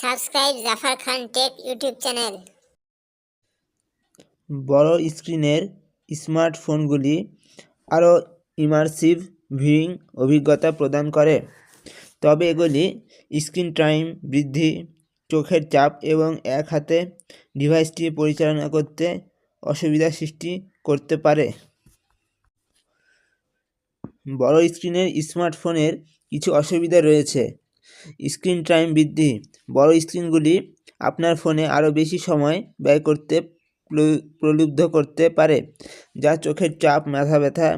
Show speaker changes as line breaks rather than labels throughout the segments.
Subscribe Jafar Khan tech YouTube channel.
বড় স্ক্রিনের স্মার্টফোনগুলি আরও ইমার্সিভ ভিউইং অভিজ্ঞতা প্রদান করে। তবে এগুলি স্ক্রিন টাইম বৃদ্ধি, চোখের চাপ এবং এক হাতে ডিভাইসটি পরিচালনা করতে অসুবিধা সৃষ্টি করতে পারে। বড় স্ক্রিনের স্মার্টফোনের কিছু অসুবিধা রয়েছে। স্ক্রিন টাইম বৃদ্ধি। বড় স্ক্রিনগুলি আপনার ফোনে আরও বেশি সময় ব্যয় করতে প্রলুব্ধ করতে পারে, যা চোখের চাপ, মাথা ব্যথা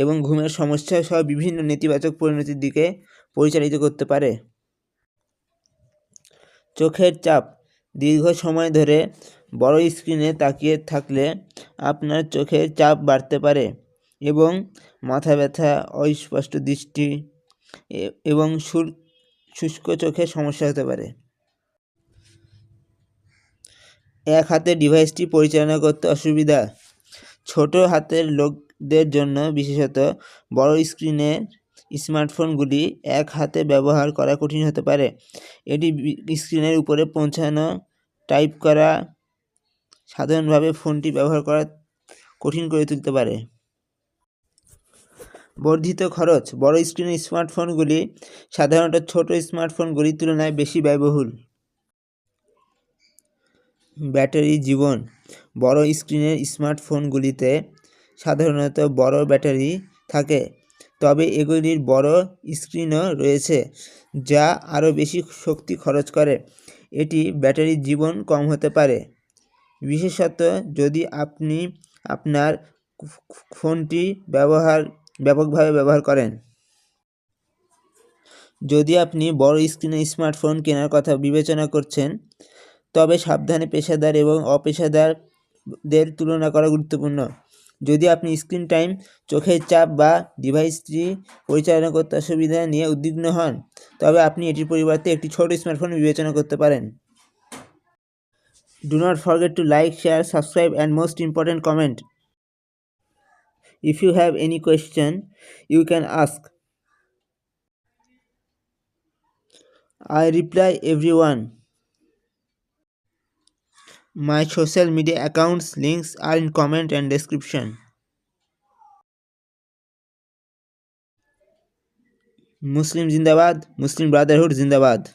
এবং ঘুমের সমস্যা সহ বিভিন্ন নেতিবাচক পরিণতির দিকে পরিচালিত করতে পারে। চোখের চাপ। দীর্ঘ সময় ধরে বড় স্ক্রিনে তাকিয়ে থাকলে আপনার চোখের চাপ বাড়তে পারে এবং মাথা ব্যথা, অস্পষ্ট দৃষ্টি এবং সুর শুষ্ক চোখের সমস্যা হতে পারে। এক হাতে ডিভাইসটি পরিচালনা করতে অসুবিধা। ছোট হাতের লোকদের জন্য বিশেষত বড় স্ক্রিনের স্মার্টফোনগুলি এক হাতে ব্যবহার করা কঠিন হতে পারে। এটি স্ক্রিনের উপরে পৌঁছানো টাইপ করা, সাধারণভাবে ফোনটি ব্যবহার করা কঠিন করে তুলতে পারে। বর্ধিত খরচ। বড় স্ক্রিনের স্মার্টফোনগুলি সাধারণত ছোট স্মার্টফোনগুলির তুলনায় বেশি ব্যয়বহুল। ব্যাটারি জীবন। বড় স্ক্রিনের স্মার্টফোনগুলিতে সাধারণত বড় ব্যাটারি থাকে, তবে এগুলির বড় স্ক্রিনও রয়েছে, যা আরও বেশি শক্তি খরচ করে। এটি ব্যাটারির জীবন কম হতে পারে। বিশেষত যদি আপনি আপনার ফোনটি ব্যবহার ব্যাপকভাবে ব্যবহার করেন। যদি আপনি বড় স্ক্রিনের স্মার্টফোন কেনার কথা বিবেচনা করছেন, তবে সাবধানে পেশাদার এবং অপেশাদারদের তুলনা করা গুরুত্বপূর্ণ। যদি আপনি স্ক্রিন টাইম, চোখের চাপ বা ডিভাইসটি পরিচালনা করতে অসুবিধা নিয়ে উদ্বিগ্ন হন, তবে আপনি এটির পরিবর্তে একটি ছোট স্মার্টফোন বিবেচনা করতে পারেন। Do not forget to like share subscribe and most important comment if you have any question, you can ask. I reply everyone. My social media accounts links are in comment and description. Muslim Zindabad, Muslim Brotherhood Zindabad.